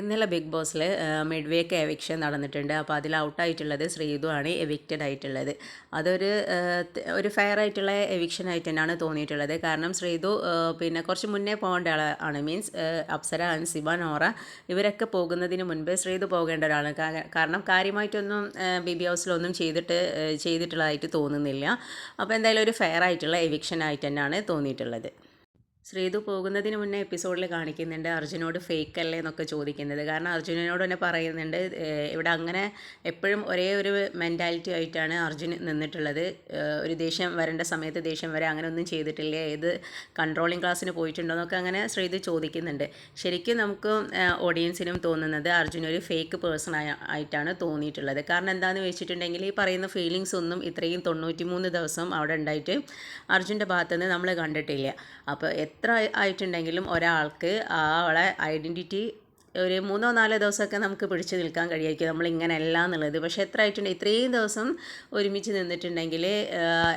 ഇന്നലെ ബിഗ് ബോസിൽ mid week eviction നടന്നിട്ടുണ്ട്. അപ്പോൾ അതിൽ ഔട്ടായിട്ടുള്ളത് ശ്രീതു ആണ് എവിക്റ്റഡ് ആയിട്ടുള്ളത്. അതൊരു ഒരു ഫെയർ ആയിട്ടുള്ള എവിക്ഷൻ ആയിട്ട് തന്നെയാണ് തോന്നിയിട്ടുള്ളത്. കാരണം ശ്രീതു പിന്നെ കുറച്ച് മുന്നേ പോകേണ്ട ആളാണ് മീൻസ് അപ്സര അൻസിബ നോറ ഇവരൊക്കെ പോകുന്നതിന് മുൻപ് ശ്രീതു പോകേണ്ട ഒരാളാണ്. കാരണം കാര്യമായിട്ടൊന്നും ബി ബി ഹൗസിലൊന്നും ചെയ്തിട്ട് ചെയ്തിട്ടുള്ളതായിട്ട് തോന്നുന്നില്ല. അപ്പോൾ എന്തായാലും ഒരു ഫെയർ ആയിട്ടുള്ള എവിക്ഷൻ ആയിട്ട് തന്നെയാണ് തോന്നിയിട്ടുള്ളത്. ശ്രീതു പോകുന്നതിന് മുന്നേ എപ്പിസോഡിൽ കാണിക്കുന്നുണ്ട് അർജുനോട് ഫേക്ക് അല്ലേ എന്നൊക്കെ ചോദിക്കുന്നത്. കാരണം അർജുനനോട് തന്നെ പറയുന്നുണ്ട് ഇവിടെ അങ്ങനെ എപ്പോഴും ഒരേ ഒരു മെന്റാലിറ്റി ആയിട്ടാണ് അർജുൻ നിന്നിട്ടുള്ളത്. ഒരു ദേഷ്യം വരേണ്ട സമയത്ത് ദേഷ്യം വരെ അങ്ങനെ ഒന്നും ചെയ്തിട്ടില്ല ഏത് കൺട്രോളിങ് ക്ലാസ്സിന് പോയിട്ടുണ്ടോ എന്നൊക്കെ അങ്ങനെ ശ്രീതു ചോദിക്കുന്നുണ്ട്. ശരിക്കും നമുക്ക് ഓഡിയൻസിനും തോന്നുന്നത് അർജുൻ ഒരു ഫേക്ക് പേഴ്സൺ ആയിട്ടാണ് തോന്നിയിട്ടുള്ളത്. കാരണം എന്താണെന്ന് വെച്ചിട്ടുണ്ടെങ്കിൽ ഈ പറയുന്ന ഫീലിങ്സ് ഒന്നും ഇത്രയും തൊണ്ണൂറ്റി ദിവസം അവിടെ ഉണ്ടായിട്ട് അർജുന്റെ ഭാഗത്തുനിന്ന് നമ്മൾ കണ്ടിട്ടില്ല. അപ്പോൾ എത്ര ആയിട്ടുണ്ടെങ്കിലും ഒരാൾക്ക് ആ അവളെ ഐഡന്റിറ്റി ഒരു മൂന്നോ നാലോ ദിവസമൊക്കെ നമുക്ക് പിടിച്ചു നിൽക്കാൻ കഴിയായിരിക്കും. നമ്മൾ ഇങ്ങനെയല്ല എന്നുള്ളത്. പക്ഷേ എത്ര ആയിട്ടുണ്ട്? ഇത്രയും ദിവസം ഒരുമിച്ച് നിന്നിട്ടുണ്ടെങ്കിൽ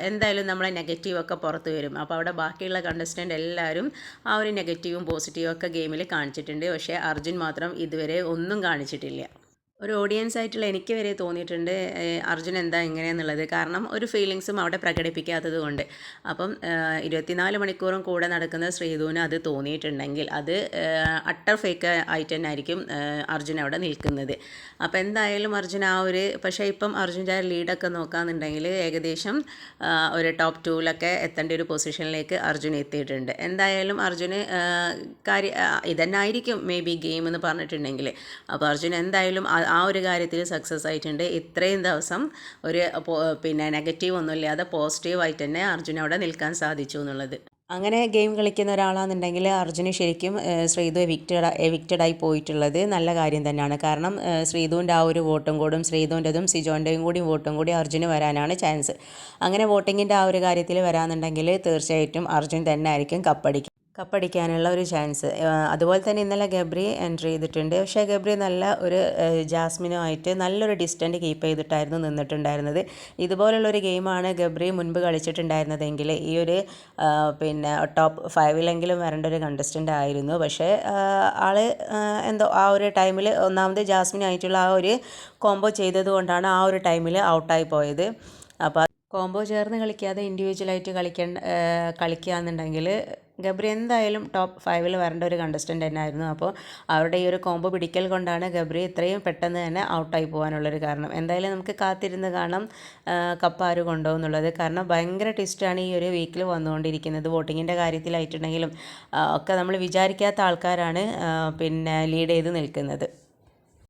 എന്തായാലും നമ്മളെ നെഗറ്റീവൊക്കെ പുറത്ത് വരും. അപ്പോൾ അവിടെ ബാക്കിയുള്ള കണ്ടസ്റ്റന്റ് എല്ലാവരും ആ ഒരു നെഗറ്റീവും പോസിറ്റീവും ഒക്കെ ഗെയിമിൽ കാണിച്ചിട്ടുണ്ട്. പക്ഷേ അർജുൻ മാത്രം ഇതുവരെ ഒന്നും കാണിച്ചിട്ടില്ല. ഒരു ഓഡിയൻസ് ആയിട്ടുള്ള എനിക്ക് വരെ തോന്നിയിട്ടുണ്ട് അർജുൻ എന്താ ഇങ്ങനെയെന്നുള്ളത്. കാരണം ഒരു ഫീലിങ്സും അവിടെ പ്രകടിപ്പിക്കാത്തത് കൊണ്ട്. അപ്പം ഇരുപത്തിനാല് മണിക്കൂറും കൂടെ നടക്കുന്ന ശ്രീധുവിന് അത് തോന്നിയിട്ടുണ്ടെങ്കിൽ അത് അട്ടർ ഫേക്ക് ആയിട്ട് തന്നെ ആയിരിക്കും അർജുൻ അവിടെ നിൽക്കുന്നത്. അപ്പോൾ എന്തായാലും അർജുൻ ആ ഒരു പക്ഷേ ഇപ്പം അർജുന്റെ ലീഡൊക്കെ നോക്കാന്നുണ്ടെങ്കിൽ ഏകദേശം ഒരു ടോപ്പ് ടൂവിലൊക്കെ എത്തേണ്ട ഒരു പൊസിഷനിലേക്ക് അർജുൻ എത്തിയിട്ടുണ്ട്. എന്തായാലും അർജുന് കാര്യ ഇതന്നെ ആയിരിക്കും മേ ബി ഗെയിം എന്ന് പറഞ്ഞിട്ടുണ്ടെങ്കിൽ. അപ്പോൾ അർജുൻ എന്തായാലും ആ ഒരു കാര്യത്തിൽ സക്സസ് ആയിട്ടുണ്ട്. ഇത്രയും ദിവസം ഒരു പിന്നെ നെഗറ്റീവ് ഒന്നും ഒന്നുമില്ലാതെ പോസിറ്റീവായിട്ട് തന്നെ അർജുന അവിടെ നിൽക്കാൻ സാധിച്ചു എന്നുള്ളത്. അങ്ങനെ ഗെയിം കളിക്കുന്ന ഒരാളാണെന്നുണ്ടെങ്കിൽ അർജുന് ശരിക്കും ശ്രീതു എവിക്റ്റഡ് എവിക്റ്റഡ് ആയി പോയിട്ടുള്ളത് നല്ല കാര്യം തന്നെയാണ്. കാരണം ശ്രീതുവിന്റെ ആ ഒരു വോട്ടും കൂടും ശ്രീതുവിന്റെതും സിജോന്റെയും കൂടി വോട്ടും കൂടി അർജുന് വരാനാണ് ചാൻസ് അങ്ങനെ വോട്ടിങ്ങിന്റെ ആ ഒരു കാര്യത്തിൽ വരാമെന്നുണ്ടെങ്കിൽ തീർച്ചയായിട്ടും അർജുൻ തന്നെ ആയിരിക്കും കപ്പടിക്കുക കപ്പടിക്കാനുള്ള ഒരു ചാൻസ് അതുപോലെ തന്നെ ഇന്നലെ ഗബ്രി എൻട്രി ചെയ്തിട്ടുണ്ട്. പക്ഷേ ഗബ്രി നല്ല ഒരു ജാസ്മിനുമായിട്ട് നല്ലൊരു ഡിസ്റ്റന്റ് കീപ്പ് ചെയ്തിട്ടായിരുന്നു നിന്നിട്ടുണ്ടായിരുന്നത്. ഇതുപോലുള്ള ഒരു ഗെയിമാണ് ഗബ്രി മുൻപ് കളിച്ചിട്ടുണ്ടായിരുന്നതെങ്കിൽ ഈ ഒരു പിന്നെ ടോപ്പ് ഫൈവിലെങ്കിലും വരേണ്ട ഒരു കണ്ടസ്റ്റന്റ് ആയിരുന്നു. പക്ഷേ ആൾ എന്തോ ആ ഒരു ടൈമിൽ ഒന്നാമത് ജാസ്മിനായിട്ടുള്ള ആ ഒരു കോംബോ ചെയ്തതുകൊണ്ടാണ് ആ ഒരു ടൈമിൽ ഔട്ടായി പോയത്. അപ്പോൾ കോംബോ ചേർന്ന് കളിക്കാതെ ഇൻഡിവിജ്വലായിട്ട് കളിക്കേണ്ട കളിക്കുക എന്നുണ്ടെങ്കിൽ ഗബ്രി എന്തായാലും ടോപ്പ് ഫൈവിൽ വരേണ്ട ഒരു കണ്ടസ്റ്റന്റ് തന്നെയായിരുന്നു. അപ്പോൾ അവരുടെ ഈ ഒരു കോംബോ പിടിക്കൽ കൊണ്ടാണ് ഗബ്രി ഇത്രയും പെട്ടെന്ന് തന്നെ ഔട്ടായി പോകാനുള്ളൊരു കാരണം. എന്തായാലും നമുക്ക് കാത്തിരുന്ന് കാണാം കപ്പ് ആര് കൊണ്ടുപോകുന്നുള്ളത് കാരണം ഭയങ്കര ട്വിസ്റ്റാണ് ഈ ഒരു വീക്കിൽ വന്നുകൊണ്ടിരിക്കുന്നത്. വോട്ടിങ്ങിന്റെ കാര്യത്തിലായിട്ടുണ്ടെങ്കിലും ഒക്കെ നമ്മൾ വിചാരിക്കാത്ത ആൾക്കാരാണ് പിന്നെ ലീഡ് ചെയ്ത് നിൽക്കുന്നത്.